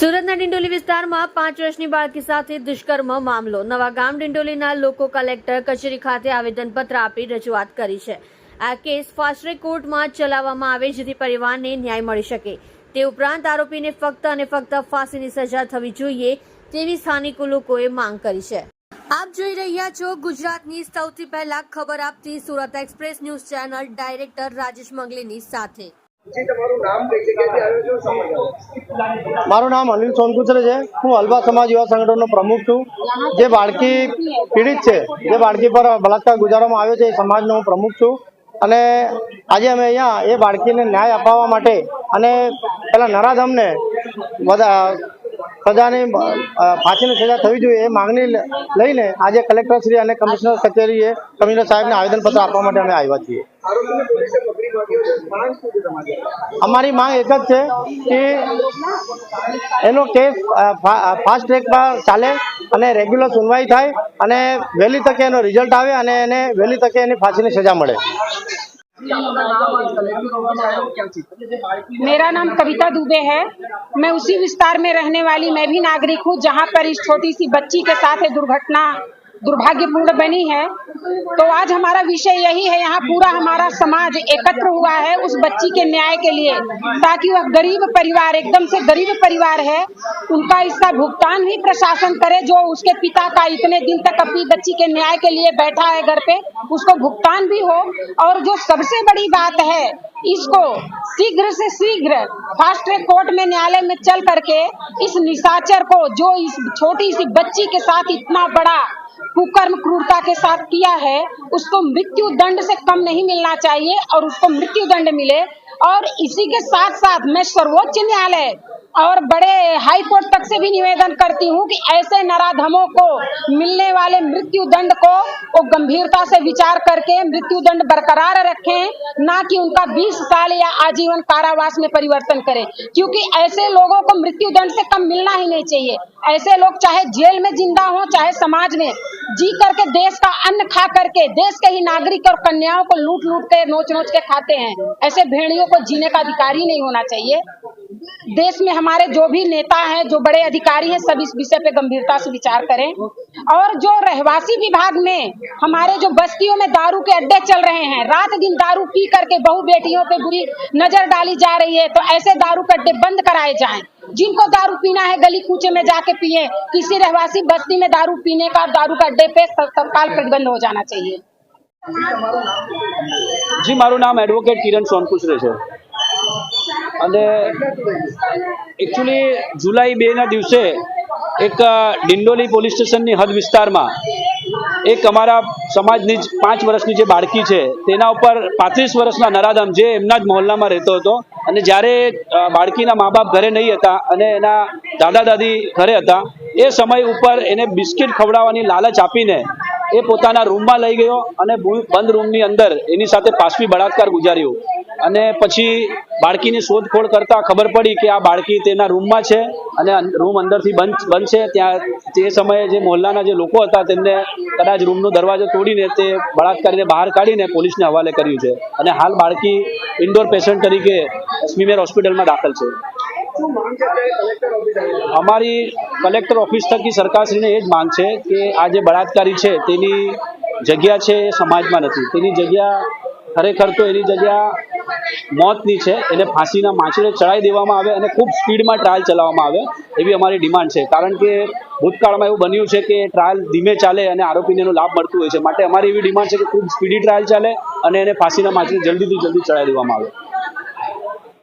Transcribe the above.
સુરતના ડિંડોલી વિસ્તારમાં પાંચ વર્ષની બાળકી સાથે દુષ્કર્મ મામલો. નવા ગામ ડિંડોલીના લોકો કલેક્ટર કચેરી ખાતે આવેદનપત્ર આપી રજૂઆત કરી છે. આ કેસ ફાસ્ટ કોર્ટમાં ચલાવવામાં આવે જેથી પરિવારને ન્યાય મળી શકે. તે ઉપરાંત આરોપીને ફક્ત અને ફક્ત ફાંસીની સજા થવી જોઈએ તેવી સ્થાનિકો લોકોએ માંગ કરી છે. આપ જોઈ રહ્યા છો ગુજરાતની સૌથી પહેલા ખબર આપતી Surat express news channel director Rajesh મંગલીની સાથે. મારું નામ અનિલ સોનકુસરે છે. હું હલવા સમાજ યુવા સંગઠનનો પ્રમુખ છું. જે બાળકી પીડિત છે, જે બાળકી પર બલાત્કાર ગુજારવામાં આવ્યો છે, એ સમાજનો હું પ્રમુખ છું. અને આજે અમે અહીંયા એ બાળકીને ન્યાય અપાવવા માટે અને પેલા નરાધમને બધા સજાની ફાંસીની સજા થવી જોઈએ એ માંગણી લઈને આજે કલેક્ટરશ્રી અને કમિશનર કચેરીએ કમિશનર સાહેબને આવેદનપત્ર આપવા માટે અમે આવ્યા છીએ. અમારી માંગ એક જ છે કે એનો કેસ ફાસ્ટ ટ્રેક પર ચાલે અને રેગ્યુલર સુનવાઈ થાય અને વહેલી તકે એનો રિઝલ્ટ આવે અને એને વહેલી તકે એની ફાંસીની સજા મળે. मेरा नाम कविता दुबे है। मैं उसी विस्तार में रहने वाली, मैं भी नागरिक हूँ, जहाँ पर इस छोटी सी बच्ची के साथ दुर्घटना दुर्भाग्यपूर्ण बनी है। तो आज हमारा विषय यही है, यहाँ पूरा हमारा समाज एकत्र हुआ है उस बच्ची के न्याय के लिए, ताकि वह गरीब परिवार, एकदम से गरीब परिवार है, उनका इसका भुगतान भी प्रशासन करे, जो उसके पिता का इतने दिन तक अपनी बच्ची के न्याय के लिए बैठा है घर पे, उसको भुगतान भी हो। और जो सबसे बड़ी बात है, इसको शीघ्र से शीघ्र फास्ट ट्रैक कोर्ट में न्यायालय में चल करके इस निशाचर को, जो इस छोटी सी बच्ची के साथ इतना बड़ा कुकर्म क्रूरता के साथ किया है उसको मृत्यु दंड से कम नहीं मिलना चाहिए और उसको मृत्यु दंड मिले और इसी के साथ साथ मैं सर्वोच्च न्यायालय और बड़े हाई कोर्ट तक से भी निवेदन करती हूँ कि ऐसे नराधमों को, मिलने वाले मृत्यु दंड को वो गंभीरता से विचार करके मृत्यु दंड बरकरार रखें, ना कि उनका 20 साल या आजीवन कारावास में परिवर्तन करें। क्योंकि ऐसे लोगों को मृत्यु दंड से कम मिलना ही नहीं चाहिए। ऐसे लोग चाहे जेल में ज़िंदा हो, चाहे समाज में, जी करके देश का अन्न खा करके, देश के ही नागरिक और कन्याओं को लूट लूट के नोच नोच के खाते हैं। ऐसे भेड़ियों को जीने का अधिकार ही नहीं होना चाहिए। देश में हमारे जो भी नेता हैं, जो बड़े अधिकारी हैं, सब इस विषय पे गंभीरता से विचार करें। और जो रहवासी विभाग में हमारे जो बस्तियों में दारू के अड्डे चल रहे हैं, रात दिन दारू पी करके बहु बेटियों पे बुरी नज़र डाली जा रही है तो ऐसे दारू के अड्डे बंद कराए जाएँ। जिनको दारू पीना है, गली कूचे में जाके पिए, किसी रहवासी बस्ती में दारू पीने का दारू के अड्डे पे तत्काल प्रतिबंध हो जाना चाहिए। जी, मारो नाम एडवोकेट किरण सोनकुशरे અને એકચ્યુઅલી જુલાઈ બેના દિવસે એક ડિંડોલી પોલીસ સ્ટેશનની હદ વિસ્તારમાં એક અમારા સમાજની જ પાંચ વર્ષની જે બાળકી છે, તેના ઉપર પાંત્રીસ વર્ષના નરાધામ જે એમના જ મહોલ્લામાં રહેતો હતો અને જ્યારે બાળકીના મા બાપ ઘરે નહીં હતા અને એના દાદા દાદી ઘરે હતા, એ સમય ઉપર એને બિસ્કિટ ખવડાવવાની લાલચ આપીને એ પોતાના રૂમમાં લઈ ગયો અને બંધ રૂમની અંદર એની સાથે પાસવી બળાત્કાર ગુજાર્યો. અને પછી બાળકીની શોધખોળ કરતા ખબર પડી કે આ બાળકી તેના રૂમમાં છે અને રૂમ અંદરથી બંધ બંધ છે. ત્યાં તે સમયે જે મોહલ્લાના જે લોકો હતા તેમને કદાચ રૂમનો દરવાજો તોડીને તે બળાત્કારીને બહાર કાઢીને પોલીસને હવાલે કર્યું છે. અને હાલ બાળકી ઇન્ડોર પેશન્ટ તરીકે સ્મીમેર હોસ્પિટલમાં દાખલ છે. અમારી કલેક્ટર ઓફિસ થકી સરકારશ્રીને એ જ માંગ છે કે આ જે બળાત્કારી છે તેની જગ્યા છે એ સમાજમાં નથી. તેની જગ્યા ખરેખર તો એની જગ્યા મોતની છે. એને ફાંસીના માછીને ચડાવી દેવામાં આવે અને ખૂબ સ્પીડમાં ટ્રાયલ ચલાવવામાં આવે એવી અમારી ડિમાન્ડ છે. કારણ કે ભૂતકાળમાં એવું બન્યું છે કે ટ્રાયલ ધીમે ચાલે અને આરોપીને એનો લાભ મળતું હોય છે. માટે અમારી એવી ડિમાન્ડ છે કે ખૂબ સ્પીડી ટ્રાયલ ચાલે અને એને ફાંસીના માછીને જલ્દીથી જલ્દી ચડાવી દેવામાં આવે.